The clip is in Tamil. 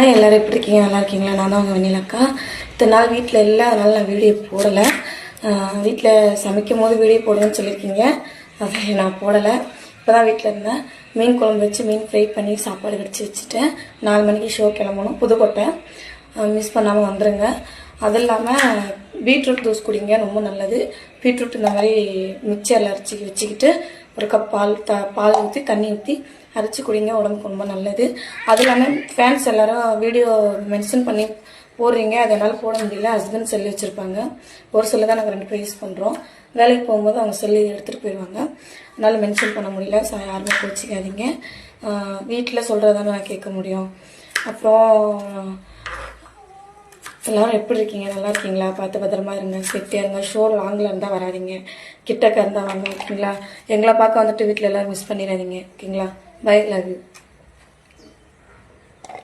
ஆ எல்லோரும் எப்படி இருக்கீங்க? நல்லா இருக்கீங்களா? நான் தான் உங்கள் வெண்ணிலக்கா இத்தனை நாள் வீட்டில் இல்லை அதனால் நான் வீடியோ போடலை. வீட்டில் சமைக்கும் போது வீடியோ போடுவேன்னு சொல்லியிருக்கீங்க அதை நான் போடலை. இப்போ தான் வீட்டில் இருந்தேன். மீன் குழம்பு வச்சு மீன் ஃப்ரை பண்ணி சாப்பாடு கடிச்சு வச்சுட்டேன். நாலு மணிக்கு ஷோ கிளம்பணும். புதுக்கோட்டை. மிஸ் பண்ணாமல் வந்துடுங்க அது இல்லாமல் பீட்ரூட் ஜூஸ் குடிங்க. ரொம்ப நல்லது. பீட்ரூட் இந்த மாதிரி மிக்சரில் அரைச்சி வச்சுக்கிட்டு ஒரு கப் பால் த பால் ஊற்றி தண்ணி ஊற்றி அரைச்சி குடிங்க. உடம்புக்கு ரொம்ப நல்லது. அது இல்லாமல் ஃபேன்ஸ் எல்லாரும் வீடியோ மென்ஷன் பண்ணி போடுறீங்க. அது என்னால் போட முடியல. ஹஸ்பண்ட் செல்லு வச்சுருப்பாங்க. ஒரு செல்லு தான் நாங்கள் ரெண்டு பேர் யூஸ் பண்ணுறோம் வேலைக்கு போகும்போது அவங்க செல்லு எடுத்துகிட்டு போயிடுவாங்க அதனால் மென்ஷன் பண்ண முடியல. ஸோ யாருமே கோச்சிக்காதீங்க. வீட்டில் சொல்கிறதானே நான் கேட்க முடியும். அப்புறம் எல்லாரும் எப்படி இருக்கீங்க? நல்லா இருக்கீங்களா? பார்த்து பத்திரமா இருங்க. சேஃப்டியாக இருங்க. ஷோ லாங்கில் இருந்தால் வராதீங்க. கிட்டக்க இருந்தால் வாங்க ஓகேங்களா? எங்களை பார்க்க வந்துட்டு வீட்டில் எல்லோரும் மிஸ் பண்ணிடாதீங்க. ஓகேங்களா? By love you